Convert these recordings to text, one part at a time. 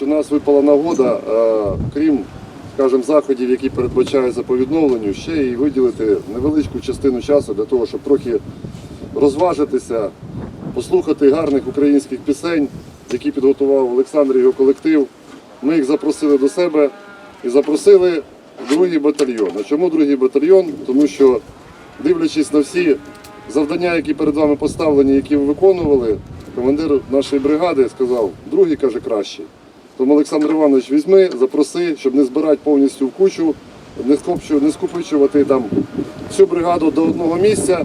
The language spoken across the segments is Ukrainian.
що нас випала нагода, е, крім скажімо, заходів, які передбачаються по відновленню, ще й виділити невеличку частину часу для того, щоб трохи розважитися, послухати гарних українських пісень, які підготував Олександр і його колектив. Ми їх запросили до себе і запросили другий батальйон. А чому другий батальйон? Тому що, дивлячись на всі завдання, які перед вами поставлені, які ви виконували, командир нашої бригади сказав, другий каже кращий. Тому Олександр Іванович візьми, запроси, щоб не збирати повністю в кучу, не скупичувати там всю бригаду до одного місця.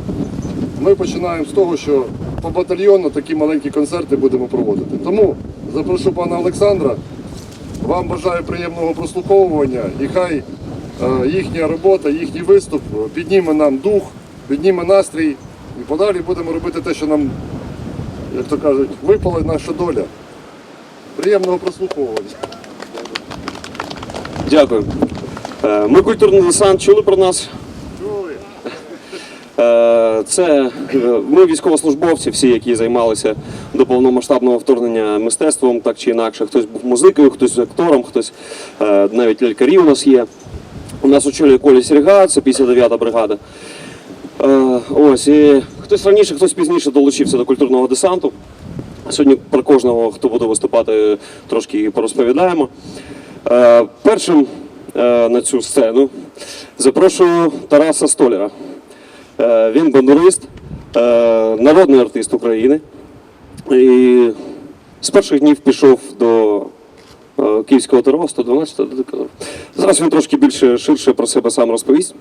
Ми починаємо з того, що по батальйону такі маленькі концерти будемо проводити. Тому запрошу пана Олександра. Вам бажаю приємного прослуховування і хай е, їхня робота, їхній виступ підніме нам дух, підніме настрій і подалі будемо робити те, що нам, як то кажуть, випала наша доля. Приємного прослуховування. Дякую. Е, Ми культурний десант чули про нас. Чули? Е, Це е, ми військовослужбовці, всі, які займалися до повномасштабного вторгнення мистецтвом, так чи інакше. Хтось був музикою, хтось актором, хтось е, навіть лялькарі у нас є. У нас очолює Коля Серега, це 59-та бригада. Е, Ось і хтось раніше, хтось пізніше долучився до культурного десанту. Сьогодні про кожного, хто буде виступати, трошки порозповідаємо. Е, Першим е, на цю сцену запрошую Тараса Столяра. Е, Він бандурист, народний артист України. І з перших днів пішов до Київського ТРО 112 Зараз він трошки більше ширше про себе сам розповість.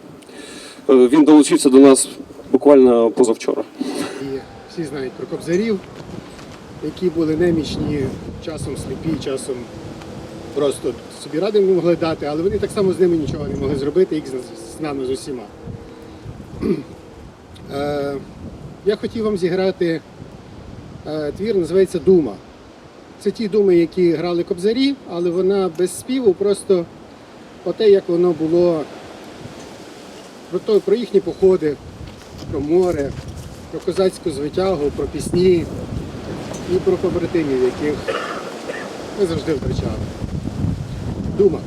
Він долучився до нас буквально позавчора. І всі знають про кобзарів, які були немічні, часом сліпі, часом просто собі ради не могли дати, але вони так само з ними нічого не могли зробити, як з, нами з усіма. Е, я хотів вам зіграти е, твір, називається Дума. Це ті думи, які грали кобзарі, але вона без співу, просто оте, як воно було про, то, про їхні походи, про море, про козацьку звитягу, про пісні і про побратимів, яких ми завжди втрачали. Дума.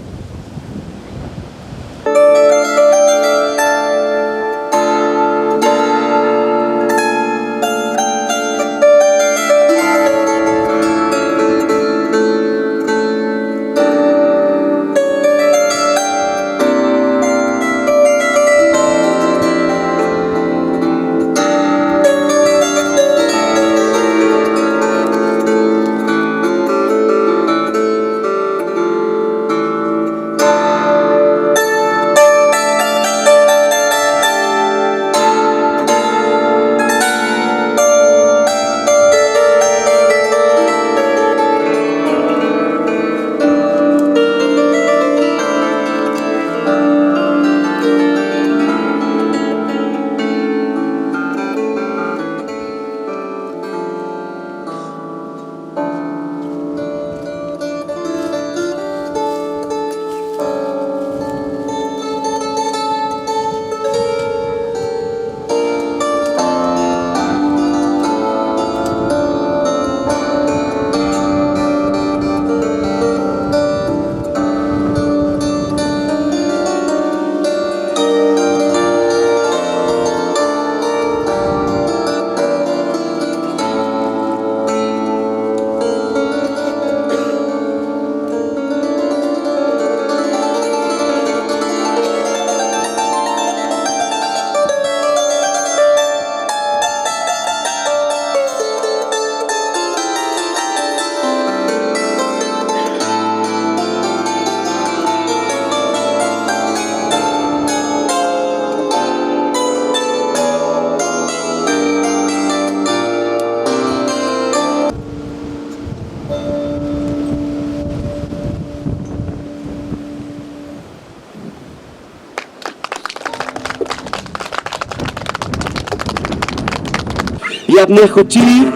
Не хотів,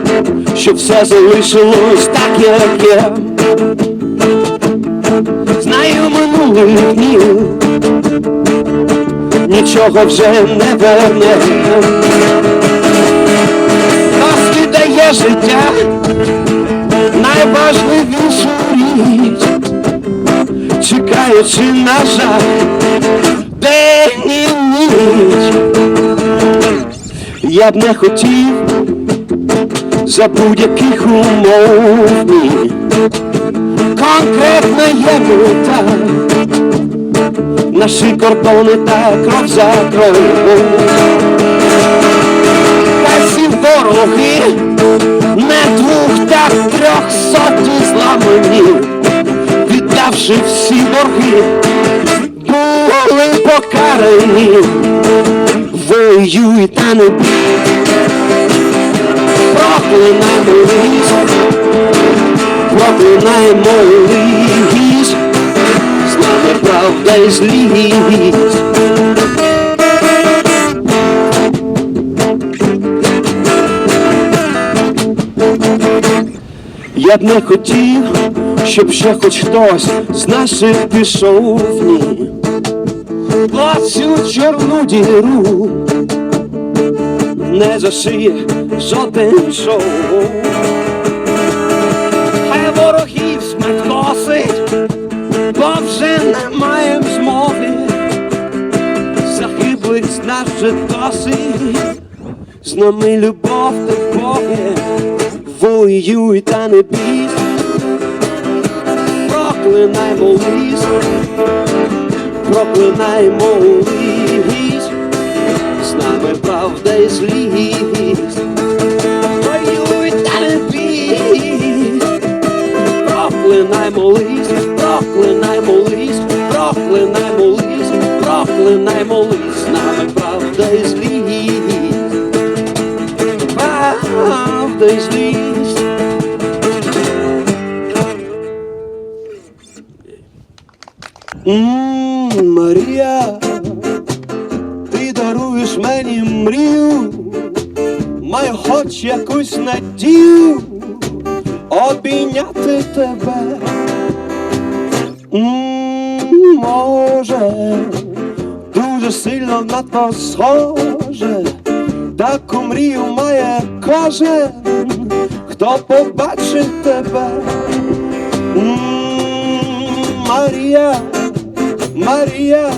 щоб все залишилось так, як є. Знаю минулих днів, нічого вже не верне. Нас віддає життя, найважливішу річ. чекаючи на жаль, день і ніч. Я б не хотів за будь-яких умов. Ні. Конкретна є мета, наші кордони та крок за кроком. Хай вороги, не двох та трьох сотні зламані, віддавши всі борги, були покарані, воюй та не бій, проклинаємо ліс, проклинаємо ліс, з нами правда і злість. Я б не хотів, щоб ще хоч хтось з наших пішов ні. Оцю чорну діру не зашиє жоден шоу. Хай ворогів смерть косить, бо вже не маєм змоги. Загиблих з нас з нами любов та Боги воюй та не бій, проклинаймо ліс, проклинаймо ліс, нами правда і злість, воюй та не бій, проклинаймо ліс, проклинаймо ліс, проклинаймо ліс, проклинаймо ліс, з нами правда і злість. Правда і злість. М, Марія, даруєш мені мрію, маю хоч якусь надію обійняти тебе. М, Може, дуже сильно на то схоже, таку мрію має кожен, хто побачить тебе. Марія, Марія,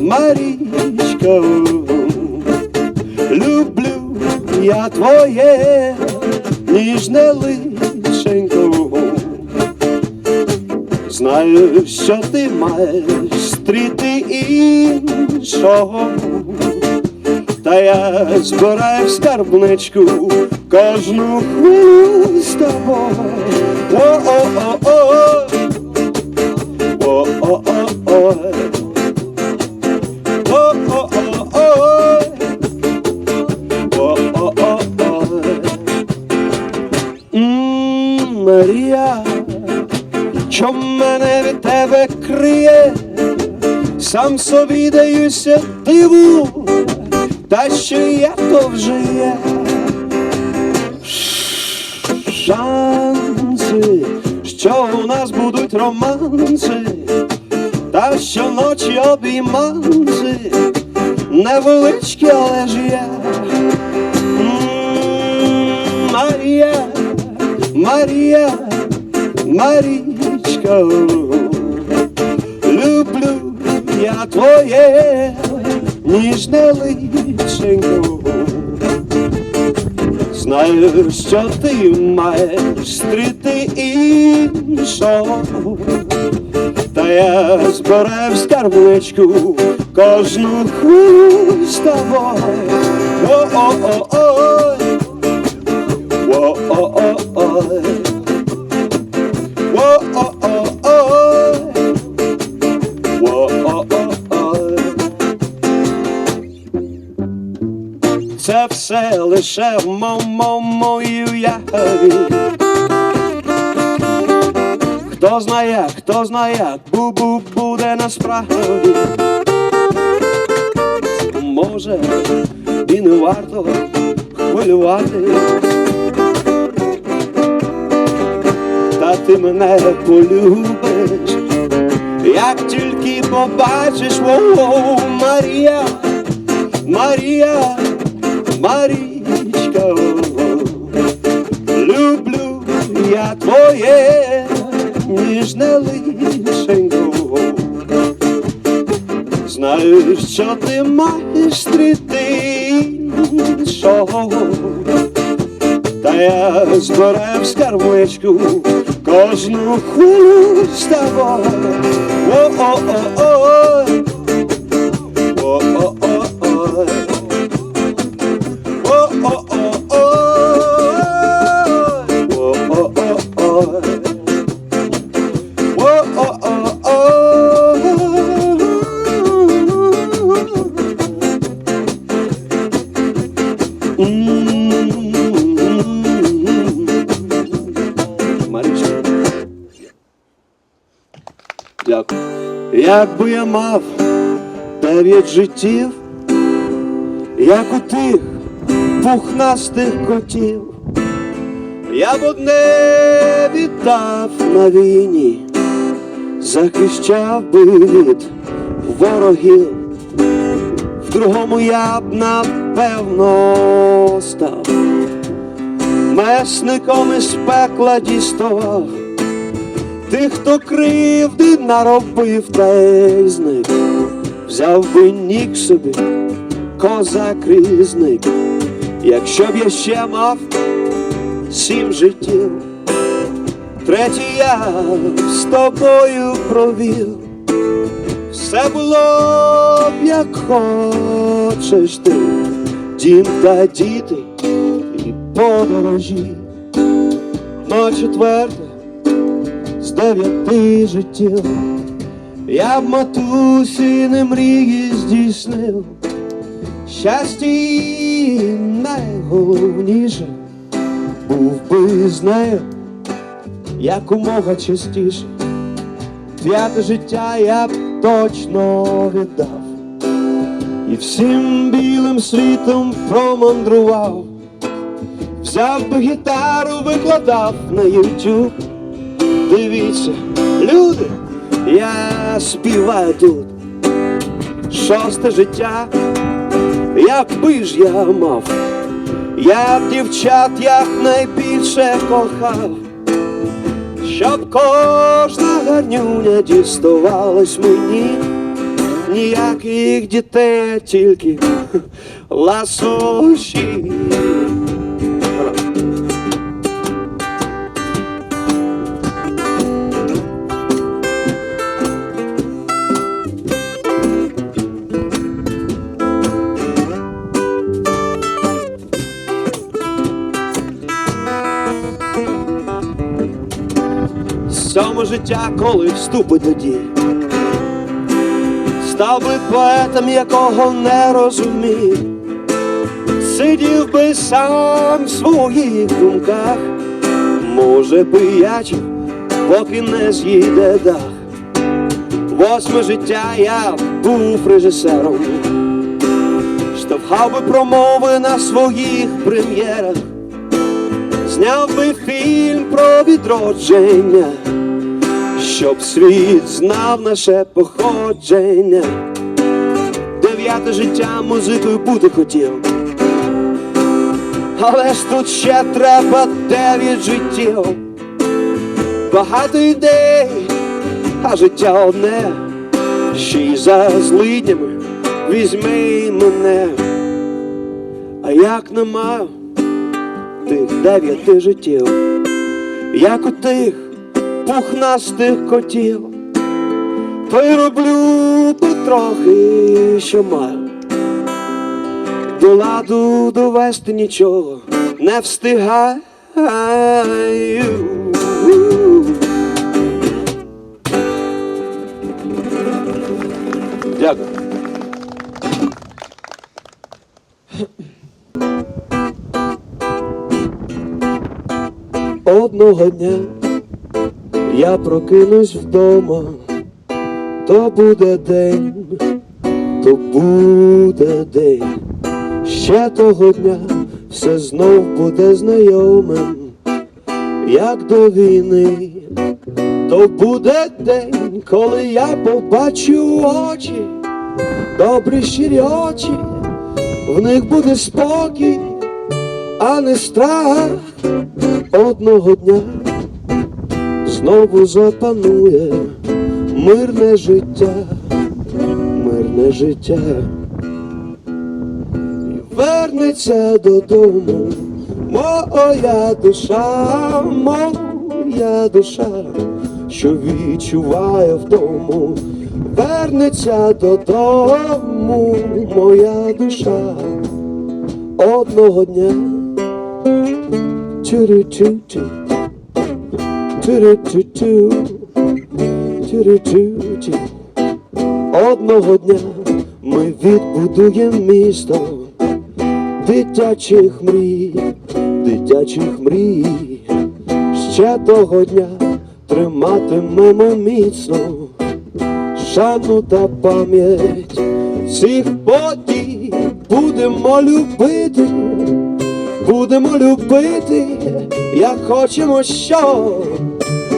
Марічка, люблю я твоє ніжне личенько. Знаю, що ти маєш стріти іншого. Та я збираю в скарбничку кожну хвилю з тобою. О-о-о-о. Сам собі даюся диву, та що я то вже є. Шанси, що у нас будуть романси, та що ночі обійманси, я твоє ніжне личенько. Знаю, що ти маєш стріти іншого, та я збираю в скарбничку кожну хвилю з тобою. О-о-о-ой, Все лише в моїй уяві. Хто знає, хто знає, бу-бу буде насправді. Може, і не варто хвилювати. Та ти мене полюбиш, як тільки побачиш, о, Марія, Марія, Марічка, люблю я твоє ніжне лишеньку. Знаю, що ти маєш іншого, та я збираю в скарбничку кожну хвилю з тобою. О-о-о-о. Марічка. Дякую. Якби я мав дев'ять життів, як у тих пухнастих котів, я б одне віддав на війні, захищав би від ворогів, другому я б напевно став, месником із пекла діставав. Тих, хто кривди наробив та зник, взяв би нік собі, козак різник, якщо б я ще мав сім життів, третє я з тобою провів, все було б як хочеш ти, дім та діти і подорожі, но четверте з дев'яти життів, я б матусі не мрії здійснив, щастя найголовніше, був би з нею якомога частіше. П'яте життя я б точно віддав, і всім білим світом промандрував, взяв би гітару, викладав на YouTube. Дивіться, люди, я співаю тут. Шосте життя, якби ж я мав, я б дівчат якнайбільше кохав, щоб кожна гарнюня діставалась мені, ніяких дітей, тільки ласощі. Життя, коли вступить до дій. Став би поетом, якого не розумів, сидів би сам в своїх думках, може пиячив, поки не з'їде дах. Восьме життя я був режисером, штовхав би промови на своїх прем'єрах. Зняв би фільм про відродження, щоб світ знав наше походження. Дев'яте життя музикою бути хотів. Але ж тут ще треба дев'ять життів. Багато ідей, а життя одне, ще й за злиднями візьми мене. А як нема тих дев'яти життів, як у тих пухнастих котів, то й роблю потрохи, що маю. До ладу довести нічого не встигаю. Дякую. Одного дня я прокинусь вдома, то буде день, то буде день. Ще того дня все знов буде знайомим, як до війни, то буде день, коли я побачу очі, добрі щирі очі, в них буде спокій, а не страх. Одного дня знову запанує мирне життя, мирне життя вернеться додому, моя душа, моя душа, що відчуває вдому, вернеться додому, моя душа одного дня. Чу-ру-чу-чу. Одного дня ми відбудуємо місто дитячих мрій, дитячих мрій. Ще того дня триматимемо міцно шану та пам'ять всіх подій. Будемо любити, будемо любити, як хочемо, що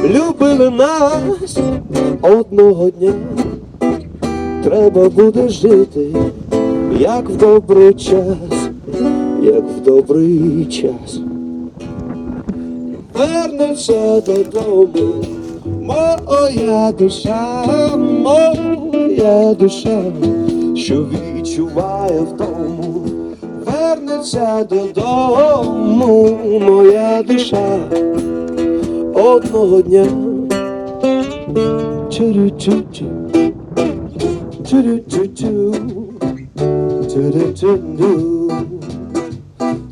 любили нас одного дня. Треба буде жити, як в добрий час, як в добрий час. Вернеться додому, моя душа, моя душа, що відчуває втому, вернеться додому, моя душа, одного дня. Чу-ру-чу-чу. Чу-ру-чу-чу. Чу-ру-чу-ду.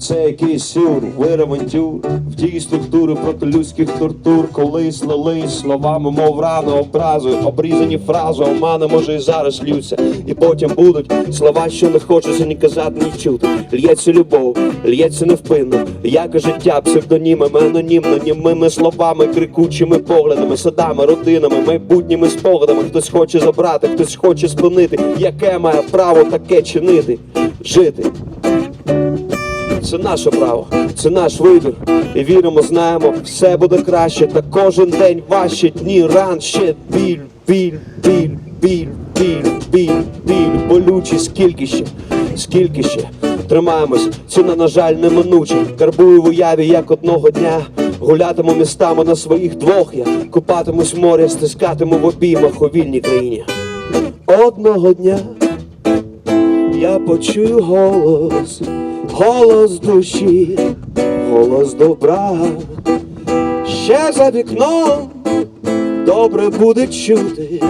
Це якийсь сюр, виравантюр в тій структури проти людських тортур, коли слали словами, мов рано образи, обрізані фрази, омани, може, і зараз ллються. І потім будуть слова, що не хочеться ні казати, ні чути. Л'ється любов, л'ється невпинно, як і життя, псевдонімами, анонімно, німими словами, крикучими поглядами, садами, родинами, майбутніми спогадами. Хтось хоче забрати, хтось хоче спинити. Яке має право таке чинити? Жити. Це наше право, це наш вибір. І віримо, знаємо, все буде краще. Та кожен день важче дні ран ще біль, біль, біль, біль, біль, біль, біль, болючі, скільки ще, скільки ще. Тримаємось, ціна, на жаль, неминуча. Карбую в уяві, як одного дня. Гулятиму містами на своїх двох я купатимусь в морі, стискатиму в обіймах у вільній країні. Одного дня я почую голос, голос душі, голос добра. Ще за вікном добре буде чути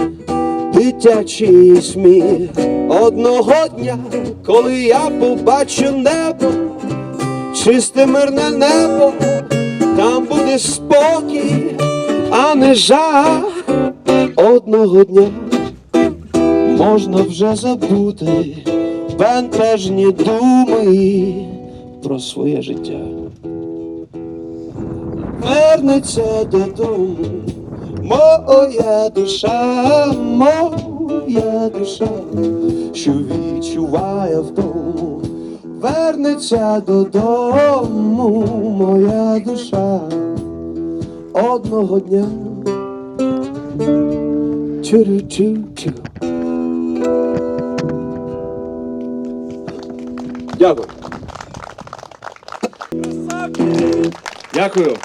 дитячий сміх. Одного дня, коли я побачу небо, чисте мирне небо, там буде спокій, а не жах. Одного дня можна вже забути бентежні думи про своє життя. Вернеться додому, моя душа, моя душа, що відчуває вдому. Вернеться додому, моя душа, одного дня. Чу-ру-чу-чу. Дякую. Дякую.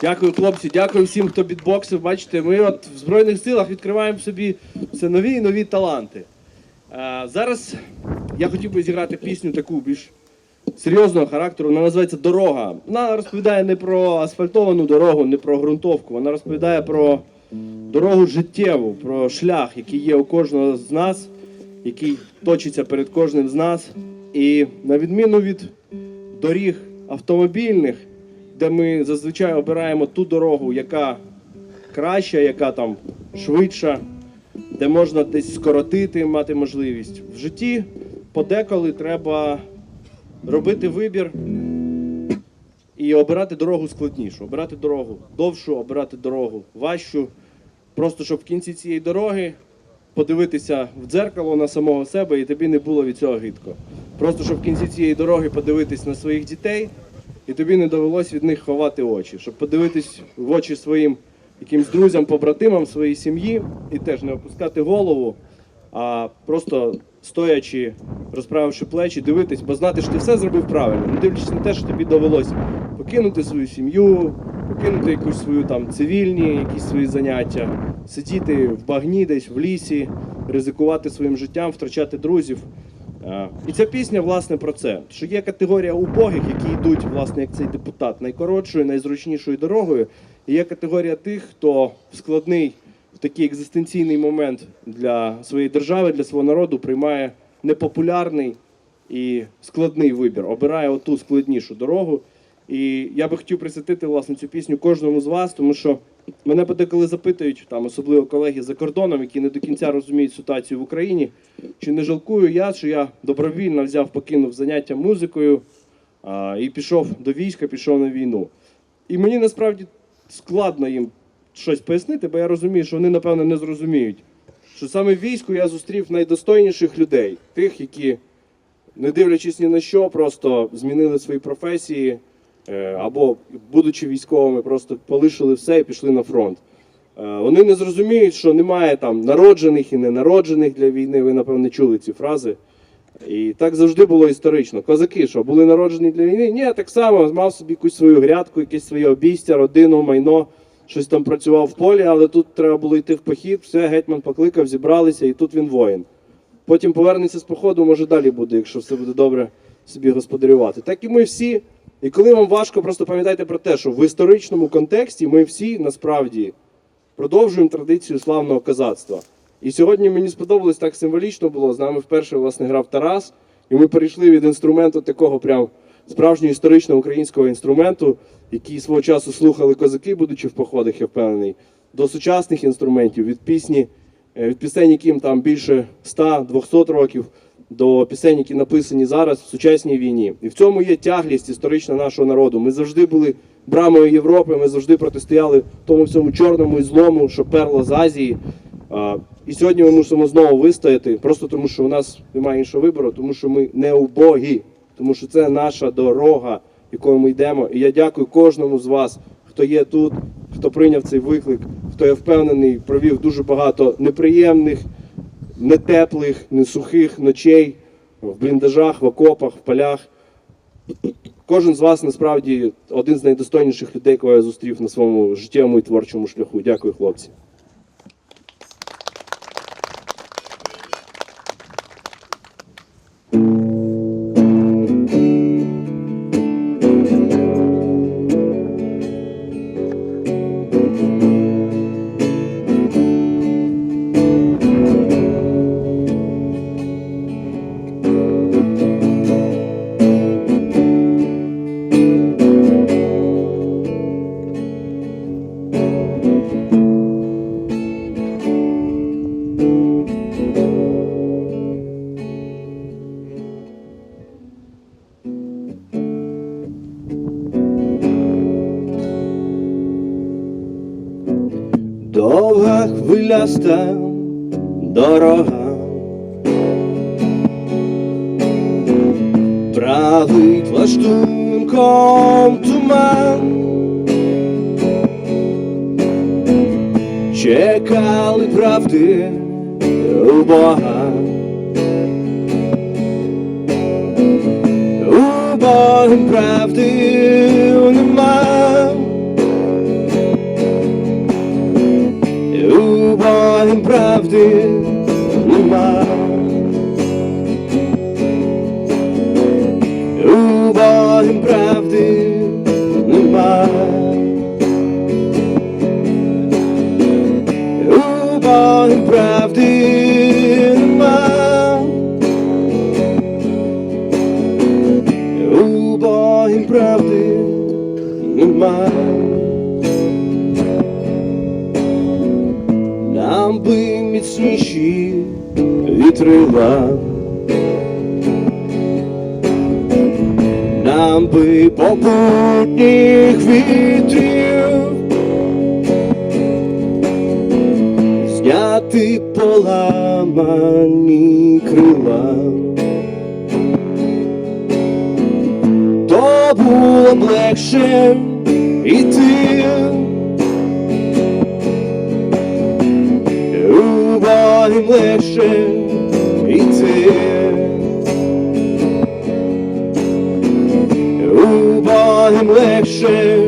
Дякую, хлопці. Дякую всім, хто бітбоксив. Бачите, ми от в Збройних силах відкриваємо собі все нові і нові таланти. А, зараз я хотів би зіграти пісню таку більш серйозного характеру. Вона називається Дорога. Вона розповідає не про асфальтовану дорогу, не про ґрунтовку. Вона розповідає про дорогу життєву, про шлях, який є у кожного з нас, який точиться перед кожним з нас. І на відміну від доріг автомобільних, де ми зазвичай обираємо ту дорогу, яка краща, яка там швидша, де можна десь скоротити, мати можливість. В житті подеколи треба робити вибір і обирати дорогу складнішу, обирати дорогу довшу, обирати дорогу важчу. Просто щоб в кінці цієї дороги подивитися в дзеркало на самого себе і тобі не було від цього гидко. Просто щоб в кінці цієї дороги подивитись на своїх дітей, і тобі не довелось від них ховати очі, щоб подивитись в очі своїм якимсь друзям, побратимам, своїй сім'ї і теж не опускати голову, а просто стоячи, розправивши плечі, дивитись, бо знати, що ти все зробив правильно, не дивлячись на те, що тобі довелось покинути свою сім'ю, покинути якусь свою там цивільні, якісь свої заняття, сидіти в багні десь в лісі, ризикувати своїм життям, втрачати друзів. І ця пісня, власне, про це. Що є категорія убогих, які йдуть, власне, як цей депутат, найкоротшою, найзручнішою дорогою. І є категорія тих, хто складний, в такий екзистенційний момент для своєї держави, для свого народу приймає непопулярний і складний вибір, обирає оту складнішу дорогу. І я би хотів присвятити власне цю пісню кожному з вас, тому що мене подеколи запитують, там особливо колеги за кордоном, які не до кінця розуміють ситуацію в Україні. Чи не жалкую я, що я добровільно взяв, покинув заняття музикою а, і пішов до війська, пішов на війну. І мені насправді складно їм щось пояснити, бо я розумію, що вони, напевно, не зрозуміють, що саме в війську я зустрів найдостойніших людей, тих, які, не дивлячись ні на що, просто змінили свої професії або, будучи військовими, просто полишили все і пішли на фронт. Е, Вони не зрозуміють, що немає там народжених і ненароджених для війни. Ви, напевно, чули ці фрази. І так завжди було історично. Козаки, що були народжені для війни? Ні, так само мав собі якусь свою грядку, якесь своє обійстя, родину, майно, щось там працював в полі, але тут треба було йти в похід, все, гетьман покликав, зібралися, і тут він воїн. Потім повернеться з походу, може далі буде, якщо все буде добре собі господарювати. Так і ми всі. І коли вам важко, просто пам'ятайте про те, що в історичному контексті ми всі насправді продовжуємо традицію славного козацтва. І сьогодні мені сподобалось так символічно було. З нами вперше власне грав Тарас, і ми перейшли від інструменту такого прям справжнього історичного українського інструменту, який свого часу слухали козаки, будучи в походах, я впевнений, до сучасних інструментів, від пісні, е, від пісень, яким там більше 100-200 років, до пісень, які написані зараз в сучасній війні. І в цьому є тяглість історична нашого народу. Ми завжди були брамою Європи, ми завжди протистояли тому всьому чорному і злому, що перло з Азії. І сьогодні ми мусимо знову вистояти, просто тому що у нас немає іншого вибору, тому що ми не убогі, тому що це наша дорога, якою ми йдемо. І я дякую кожному з вас, хто є тут, хто прийняв цей виклик, хто я впевнений, провів дуже багато неприємних, нетеплих, несухих ночей в бліндажах, в окопах, в полях. Кожен з вас насправді один з найдостойніших людей, кого я зустрів на своєму життєвому і творчому шляху. Дякую, хлопці. afasta вітрила, нам би попутніх вітрів, зняти поламані крила, то було б легше іти. Легше йти. У Богім легше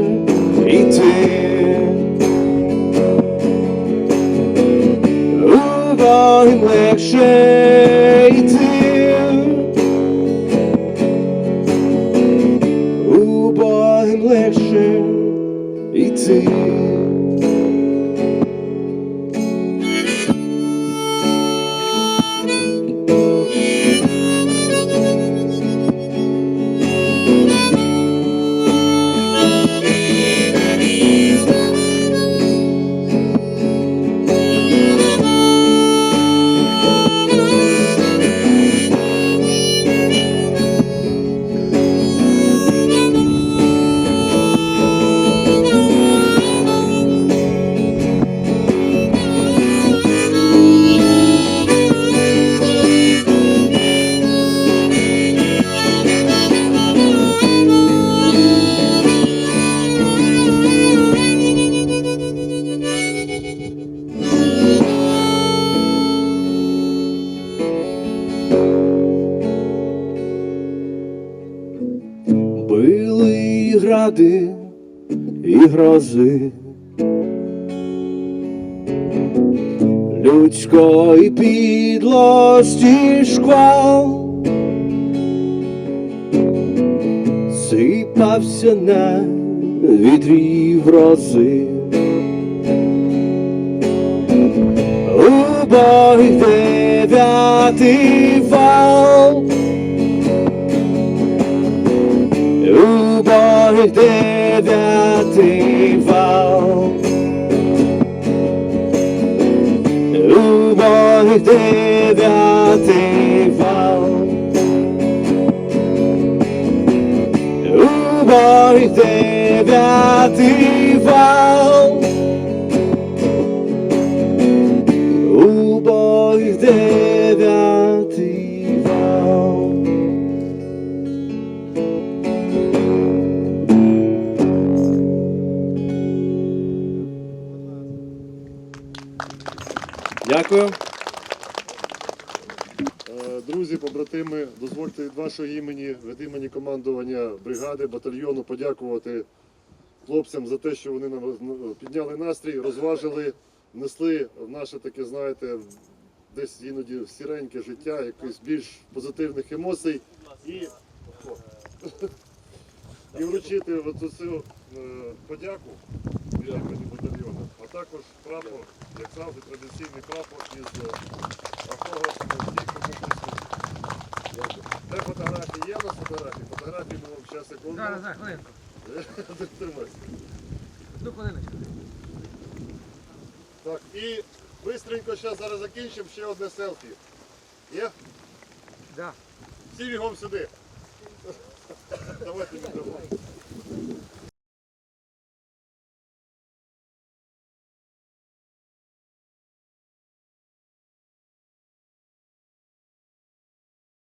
грози. Людської підлості шквал сипався на вітрі грози. Убогий дев'ятий вал Убогий дев'ятий вал Убогий дев'ятий вал Убогий дев'ятий вал Дякую. Е, Друзі, побратими, дозвольте від вашого імені, від імені командування бригади, батальйону подякувати хлопцям за те, що вони нам підняли настрій, розважили, внесли в наше таке, знаєте, десь іноді сіреньке життя, якихось більш позитивних емоцій. І, і вручити оцю е, подяку від імені батальйону, також прапор, як завжди, традиційний прапор із е, автографом стійку. Де фотографії? Є у нас фотографії? Фотографії ми вам зараз секунду. Зараз, зараз, хвилинку. Тримайся. Одну хвилиночку. Так, і бистренько зараз зараз закінчимо ще одне селфі. Є? Да. Всі бігом сюди. Давайте мікрофон.